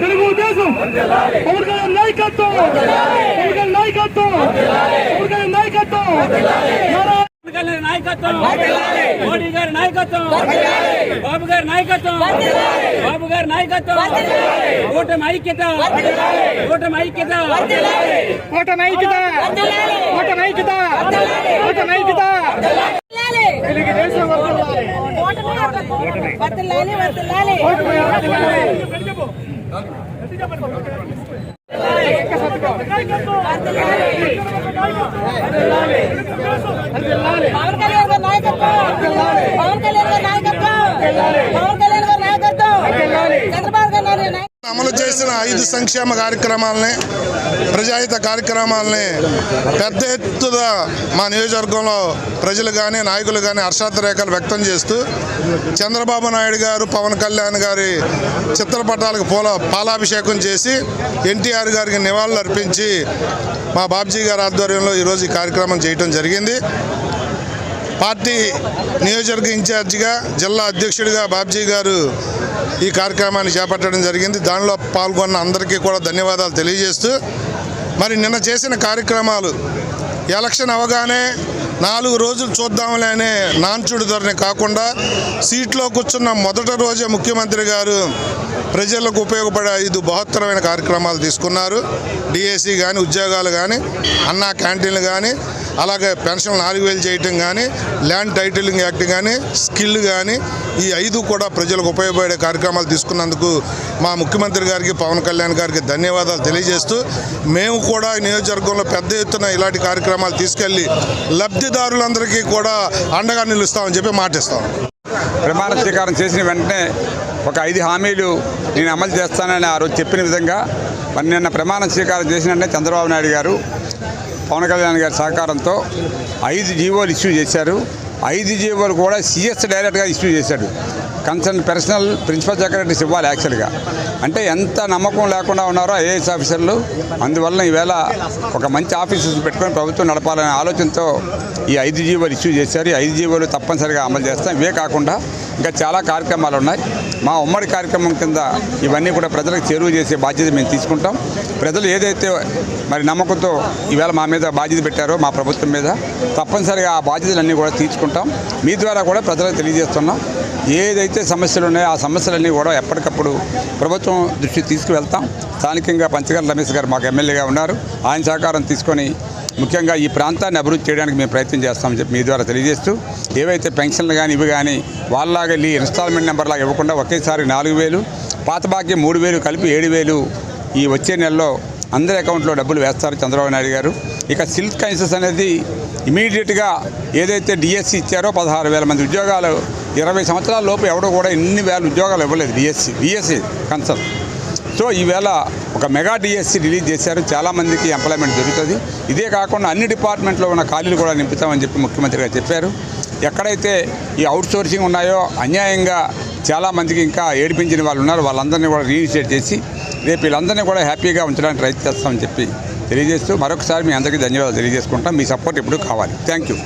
తెలుగుదేశం పవన్ కళ్యాణ్ నాయకత్వం పవన్ కళ్యాణ్ నాయకత్వం! నాయకత్వం. మోడీ గారి నాయకత్వం. బాబు గారి నాయకత్వం. బాబు గారి నాయకత్వం. కూటమి ఐక్యత. కూటమి ఐక్యత. కోట నైకిత కోట నైకిత కోట నైకిత తెలుగుదేశం పవన్ కళ్యాణ్ గారి నాయకత్వం. పవన్ కళ్యాణ్ గారి నాయకత్వం పవన్ కళ్యాణ్ గారి నాయకత్వం చంద్రబాబు గారి నాయకత్వం అమలు చేసిన ఐదు సంక్షేమ కార్యక్రమాలని ప్రజాహిత కార్యక్రమాలని పెద్ద ఎత్తున మా నియోజకవర్గంలో ప్రజలు కానీ నాయకులు కానీ హర్షాతిరేకాలు వ్యక్తం చేస్తూ చంద్రబాబు నాయుడు గారు పవన్ కళ్యాణ్ గారి చిత్రపటాలకు పూల పాలాభిషేకం చేసి ఎన్టీఆర్ గారికి నివాళులు అర్పించి మా బాబ్జీ గారి ఆధ్వర్యంలో ఈరోజు ఈ కార్యక్రమం చేయటం జరిగింది. పార్టీ నియోజకవర్గ ఇన్ఛార్జిగా జిల్లా అధ్యక్షుడిగా బాబ్జీ గారు ఈ కార్యక్రమాన్ని చేపట్టడం జరిగింది. దానిలో పాల్గొన్న అందరికీ కూడా ధన్యవాదాలు తెలియజేస్తూ మరి నిన్న చేసిన కార్యక్రమాలు ఎలక్షన్ అవగానే నాలుగు రోజులు చూద్దాంలే అనే నాన్చుడు ధరని కాకుండా సీట్లో కూర్చున్న మొదటి రోజే ముఖ్యమంత్రి గారు ప్రజలకు ఉపయోగపడే ఐదు బహత్తరమైన కార్యక్రమాలు తీసుకున్నారు. డిఎస్సి కానీ ఉద్యోగాలు కానీ అన్నా క్యాంటీన్లు కానీ అలాగే పెన్షన్ నాలుగు వేలు చేయటం కానీ ల్యాండ్ టైటిలింగ్ యాక్ట్ కానీ స్కిల్ కానీ ఈ ఐదు కూడా ప్రజలకు ఉపయోగపడే కార్యక్రమాలు తీసుకున్నందుకు మా ముఖ్యమంత్రి గారికి పవన్ కళ్యాణ్ గారికి ధన్యవాదాలు తెలియజేస్తూ మేము కూడా నియోజకవర్గంలో పెద్ద ఎత్తున ఇలాంటి కార్యక్రమాలు తీసుకెళ్ళి లబ్ధిదారులందరికీ కూడా అండగా నిలుస్తామని చెప్పి మాటిస్తాం. ప్రమాణ స్వీకారం చేసిన వెంటనే ఒక ఐదు హామీలు నేను అమలు చేస్తానని ఆ రోజు చెప్పిన విధంగా మరి నిన్న ప్రమాణ స్వీకారం చేసిన వెంటనే చంద్రబాబు నాయుడు గారు పవన్ కళ్యాణ్ గారి సహకారంతో ఐదు జీవోలు ఇష్యూ చేశారు. ఐదు జీవోలు కూడా సిఎస్ డైరెక్ట్గా ఇష్యూ చేశాడు. కన్సర్న్ పర్సనల్ ప్రిన్సిపల్ సెక్రటరీస్ ఇవ్వాలి యాక్చువల్గా. అంటే ఎంత నమ్మకం లేకుండా ఉన్నారో ఐఏఎస్ ఆఫీసర్లు అందువల్ల ఈవేళ ఒక మంచి ఆఫీసర్స్ పెట్టుకొని ప్రభుత్వం నడపాలనే ఆలోచనతో ఈ ఐదు జీవోలు ఇష్యూ చేశారు. ఈ ఐదు జీవోలు తప్పనిసరిగా అమలు చేస్తాం. ఇవే కాకుండా ఇంకా చాలా కార్యక్రమాలు ఉన్నాయి. మా ఉమ్మడి కార్యక్రమం కింద ఇవన్నీ కూడా ప్రజలకు చేరువ చేసే బాధ్యత మేము తీసుకుంటాం. ప్రజలు ఏదైతే మరి నమ్మకంతో ఈవేళ మా మీద బాధ్యత పెట్టారో మా ప్రభుత్వం మీద తప్పనిసరిగా ఆ బాధ్యతలన్నీ కూడా తీర్చుకుంటాం. మీ ద్వారా కూడా ప్రజలకు తెలియజేస్తున్నాం. ఏదైతే సమస్యలు ఉన్నాయో ఆ సమస్యలన్నీ కూడా ఎప్పటికప్పుడు ప్రభుత్వం దృష్టి తీసుకువెళ్తాం. స్థానికంగా పంచగల రమేష్ గారు మాకు ఎమ్మెల్యేగా ఉన్నారు. ఆయన సహకారం తీసుకొని ముఖ్యంగా ఈ ప్రాంతాన్ని అభివృద్ధి చేయడానికి మేము ప్రయత్నం చేస్తామని చెప్పి మీ ద్వారా తెలియజేస్తూ ఏవైతే పెన్షన్లు కానీ ఇవి కానీ వాళ్ళలాగా వెళ్ళి ఇన్స్టాల్మెంట్ నెంబర్ లాగా ఇవ్వకుండా ఒకేసారి నాలుగు వేలు పాత బాకీ మూడు వేలు కలిపి ఏడు వేలు ఈ వచ్చే నెలలో అందరి అకౌంట్లో డబ్బులు వేస్తారు చంద్రబాబు నాయుడు గారు. ఇక సిల్క్ కైన్సెస్ అనేది ఇమీడియట్గా ఏదైతే డిఎస్సి ఇచ్చారో పదహారు వేల మంది ఉద్యోగాలు ఇరవై సంవత్సరాల లోపు ఎవడో కూడా ఎన్ని వేల ఉద్యోగాలు ఇవ్వలేదు డిఎస్సి డిఎస్సి కన్సర్న్. సో ఈవేళ ఒక మెగా డిఎస్సి రిలీజ్ చేశారు. చాలామందికి ఎంప్లాయ్మెంట్ దొరుకుతుంది. ఇదే కాకుండా అన్ని డిపార్ట్మెంట్లో ఉన్న ఖాళీలు కూడా నింపుతామని చెప్పి ముఖ్యమంత్రి గారు చెప్పారు. ఎక్కడైతే ఈ అవుట్ సోర్సింగ్ ఉన్నాయో అన్యాయంగా చాలామందికి ఇంకా ఏడిపించిన వాళ్ళు ఉన్నారు. వాళ్ళందరినీ కూడా రీఇనిషియేట్ చేసి రేపు వీళ్ళందరినీ కూడా హ్యాపీగా ఉంచడానికి ప్రయత్నం చేస్తామని చెప్పి తెలియజేస్తూ మరొకసారి మీ అందరికీ ధన్యవాదాలు తెలియజేసుకుంటాం. మీ సపోర్ట్ ఎప్పుడూ కావాలి. Thank you